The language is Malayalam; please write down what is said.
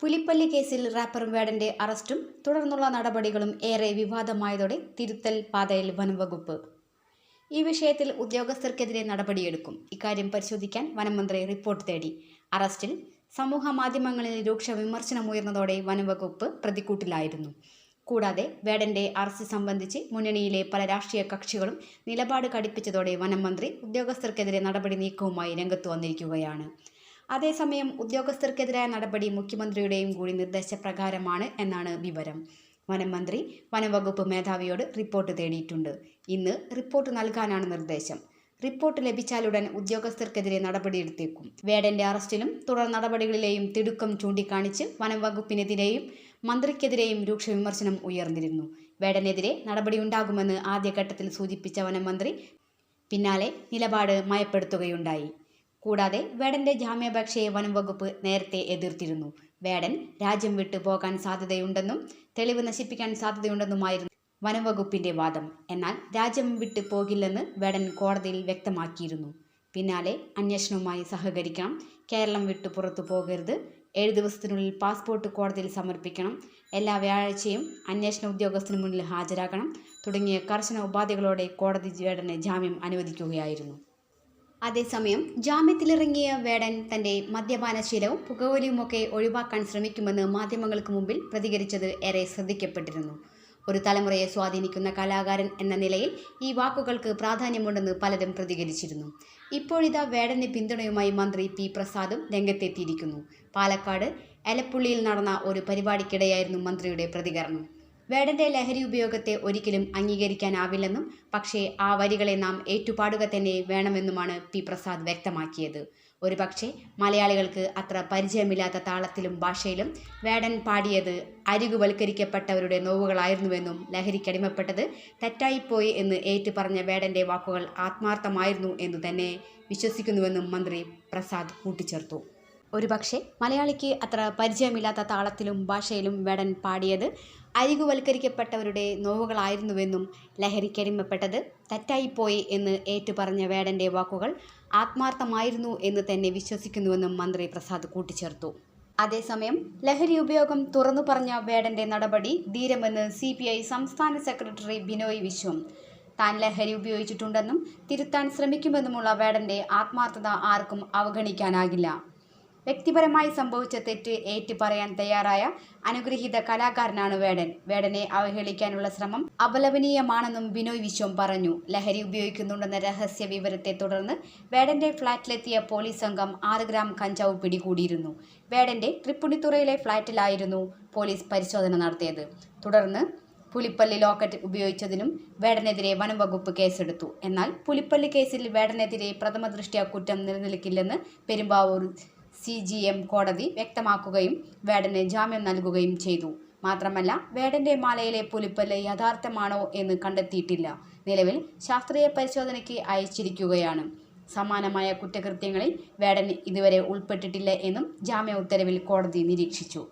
പുലിപ്പള്ളി കേസിൽ റാപ്പർ വേടന്റെ അറസ്റ്റും തുടർന്നുള്ള നടപടികളും ഏറെ വിവാദമായതോടെ തിരുത്തൽ പാതയിൽ വനംവകുപ്പ്. ഈ വിഷയത്തിൽ ഉദ്യോഗസ്ഥർക്കെതിരെ നടപടിയെടുക്കും. ഇക്കാര്യം പരിശോധിക്കാൻ വനംമന്ത്രി റിപ്പോർട്ട് തേടി. അറസ്റ്റിൽ സമൂഹ മാധ്യമങ്ങളിൽ രൂക്ഷ വിമർശനമുയർന്നതോടെ വനംവകുപ്പ് പ്രതിക്കൂട്ടിലായിരുന്നു. കൂടാതെ വേടന്റെ അറസ്റ്റ് സംബന്ധിച്ച് മുന്നണിയിലെ പല രാഷ്ട്രീയ കക്ഷികളും നിലപാട് കടുപ്പിച്ചതോടെ വനംമന്ത്രി ഉദ്യോഗസ്ഥർക്കെതിരെ നടപടി നീക്കവുമായി രംഗത്ത് വന്നിരിക്കുകയാണ്. അതേസമയം ഉദ്യോഗസ്ഥർക്കെതിരായ നടപടി മുഖ്യമന്ത്രിയുടെയും കൂടി നിർദ്ദേശപ്രകാരമാണ് എന്നാണ് വിവരം. വനം മന്ത്രി വനംവകുപ്പ് മേധാവിയോട് റിപ്പോർട്ട് തേടിയിട്ടുണ്ട്. ഇന്ന് റിപ്പോർട്ട് നൽകാനാണ് നിർദ്ദേശം. റിപ്പോർട്ട് ലഭിച്ചാലുടൻ ഉദ്യോഗസ്ഥർക്കെതിരെ നടപടിയെടുത്തേക്കും വേടന്റെ അറസ്റ്റിലും തുടർ നടപടികളിലെയും തിടുക്കം ചൂണ്ടിക്കാണിച്ച് വനം വകുപ്പിനെതിരെയും മന്ത്രിക്കെതിരെയും രൂക്ഷ വിമർശനം ഉയർന്നിരുന്നു. വേടനെതിരെ നടപടിയുണ്ടാകുമെന്ന് ആദ്യഘട്ടത്തിൽ സൂചിപ്പിച്ച വനംമന്ത്രി പിന്നാലെ നിലപാട് മയപ്പെടുത്തുകയുണ്ടായി. കൂടാതെ വേടന്റെ ജാമ്യാപേക്ഷയെ വനംവകുപ്പ് നേരത്തെ എതിർത്തിരുന്നു. വേടൻ രാജ്യം വിട്ടു പോകാൻ സാധ്യതയുണ്ടെന്നും തെളിവ് നശിപ്പിക്കാൻ സാധ്യതയുണ്ടെന്നുമായിരുന്നു വനംവകുപ്പിന്റെ വാദം. എന്നാൽ രാജ്യം വിട്ടു പോകില്ലെന്ന് വേടൻ കോടതിയിൽ വ്യക്തമാക്കിയിരുന്നു. പിന്നാലെ അന്വേഷണവുമായി സഹകരിക്കണം കേരളം വിട്ടു പുറത്തു പോകരുത്. ഏഴ് ദിവസത്തിനുള്ളിൽ പാസ്പോർട്ട് കോടതിയിൽ സമർപ്പിക്കണം. എല്ലാ വ്യാഴാഴ്ചയും അന്വേഷണ ഉദ്യോഗസ്ഥന് മുന്നിൽ ഹാജരാകണം. തുടങ്ങിയ കർശന ഉപാധികളോടെ കോടതി വേടനെ ജാമ്യം അനുവദിക്കുകയായിരുന്നു. അതേസമയം ജാമ്യത്തിലിറങ്ങിയ വേടൻ തന്റെ മദ്യപാനശീലവും പുകവലിയുമൊക്കെ ഒഴിവാക്കാൻ ശ്രമിക്കുമെന്ന് മാധ്യമങ്ങൾക്ക് മുമ്പിൽ പ്രതികരിച്ചത് ഏറെ ശ്രദ്ധിക്കപ്പെട്ടിരുന്നു. ഒരു തലമുറയെ സ്വാധീനിക്കുന്ന കലാകാരൻ എന്ന നിലയിൽ ഈ വാക്കുകൾക്ക് പ്രാധാന്യമുണ്ടെന്ന് പലരും പ്രതികരിച്ചിരുന്നു. ഇപ്പോഴിതാ വേടന് പിന്തുണയുമായി മന്ത്രി പി പ്രസാദും രംഗത്തെത്തിയിരിക്കുന്നു. പാലക്കാട് എലപ്പുള്ളിയിൽ നടന്ന ഒരു പരിപാടിക്കിടെയായിരുന്നു മന്ത്രിയുടെ പ്രതികരണം. വേടന്റെ ലഹരി ഉപയോഗത്തെ ഒരിക്കലും അംഗീകരിക്കാനാവില്ലെന്നും പക്ഷേ ആ വരികളെ നാം ഏറ്റുപാടുക തന്നെ വേണമെന്നുമാണ് പി പ്രസാദ് വ്യക്തമാക്കിയത്. ഒരുപക്ഷെ മലയാളികൾക്ക് അത്ര പരിചയമില്ലാത്ത താളത്തിലും ഭാഷയിലും വേടൻ പാടിയത് അരികുവൽക്കരിക്കപ്പെട്ടവരുടെ നോവുകളായിരുന്നുവെന്നും ലഹരിക്കടിമപ്പെട്ടത് തെറ്റായിപ്പോയി എന്ന് ഏറ്റുപറഞ്ഞ വേടന്റെ വാക്കുകൾ ആത്മാർത്ഥമായിരുന്നു എന്നു തന്നെ വിശ്വസിക്കുന്നുവെന്നും മന്ത്രി പ്രസാദ് കൂട്ടിച്ചേർത്തു. ഒരുപക്ഷെ മലയാളിക്ക് അത്ര പരിചയമില്ലാത്ത താളത്തിലും ഭാഷയിലും വേടൻ പാടിയത് അരികുവൽക്കരിക്കപ്പെട്ടവരുടെ നോവുകളായിരുന്നുവെന്നും ലഹരിക്കരിമപ്പെട്ടത് തെറ്റായിപ്പോയി എന്ന് ഏറ്റുപറഞ്ഞ വേടന്റെ വാക്കുകൾ ആത്മാർത്ഥമായിരുന്നു എന്ന് തന്നെ വിശ്വസിക്കുന്നുവെന്നും മന്ത്രി പ്രസാദ് കൂട്ടിച്ചേർത്തു. അതേസമയം ലഹരി ഉപയോഗം തുറന്നു പറഞ്ഞ വേടന്റെ നടപടി ധീരമെന്ന് സി പി ഐ സംസ്ഥാന സെക്രട്ടറി ബിനോയ് വിശ്വം. താൻ ലഹരി ഉപയോഗിച്ചിട്ടുണ്ടെന്നും തിരുത്താൻ ശ്രമിക്കുമെന്നുമുള്ള വേടന്റെ ആത്മാർത്ഥത ആർക്കും അവഗണിക്കാനാകില്ല. വ്യക്തിപരമായി സംഭവിച്ച തെറ്റ് ഏറ്റു പറയാൻ തയ്യാറായ അനുഗ്രഹീത കലാകാരനാണ് വേടൻ. വേടനെ അവഹേളിക്കാനുള്ള ശ്രമം അപലപനീയമാണെന്നും ബിനോയ് വിശ്വം പറഞ്ഞു. ലഹരി ഉപയോഗിക്കുന്നുണ്ടെന്ന രഹസ്യ വിവരത്തെ തുടർന്ന് വേടന്റെ ഫ്ളാറ്റിലെത്തിയ പോലീസ് സംഘം ആറ് ഗ്രാം കഞ്ചാവ് പിടികൂടിയിരുന്നു. വേടന്റെ തൃപ്പുണിത്തുറയിലെ ഫ്ളാറ്റിലായിരുന്നു പോലീസ് പരിശോധന നടത്തിയത്. തുടർന്ന് പുലിപ്പള്ളി ലോക്കറ്റ് ഉപയോഗിച്ചതിനും വേടനെതിരെ വനംവകുപ്പ് കേസെടുത്തു. എന്നാൽ പുലിപ്പള്ളി കേസിൽ വേടനെതിരെ പ്രഥമ ദൃഷ്ട്യാ കുറ്റം നിലനിൽക്കില്ലെന്ന് പെരുമ്പാവൂർ സി ജി എം കോടതി വ്യക്തമാക്കുകയും വേടന് ജാമ്യം നൽകുകയും ചെയ്തു. മാത്രമല്ല വേടന്റെ മാലയിലെ പുലിപ്പല്ല് യഥാർത്ഥമാണോ എന്ന് കണ്ടെത്തിയിട്ടില്ല. നിലവിൽ ശാസ്ത്രീയ പരിശോധനയ്ക്ക് അയച്ചിരിക്കുകയാണ്. സമാനമായ കുറ്റകൃത്യങ്ങളിൽ വേടൻ ഇതുവരെ ഉൾപ്പെട്ടിട്ടില്ല എന്നും ജാമ്യ ഉത്തരവിൽ കോടതി നിരീക്ഷിച്ചു.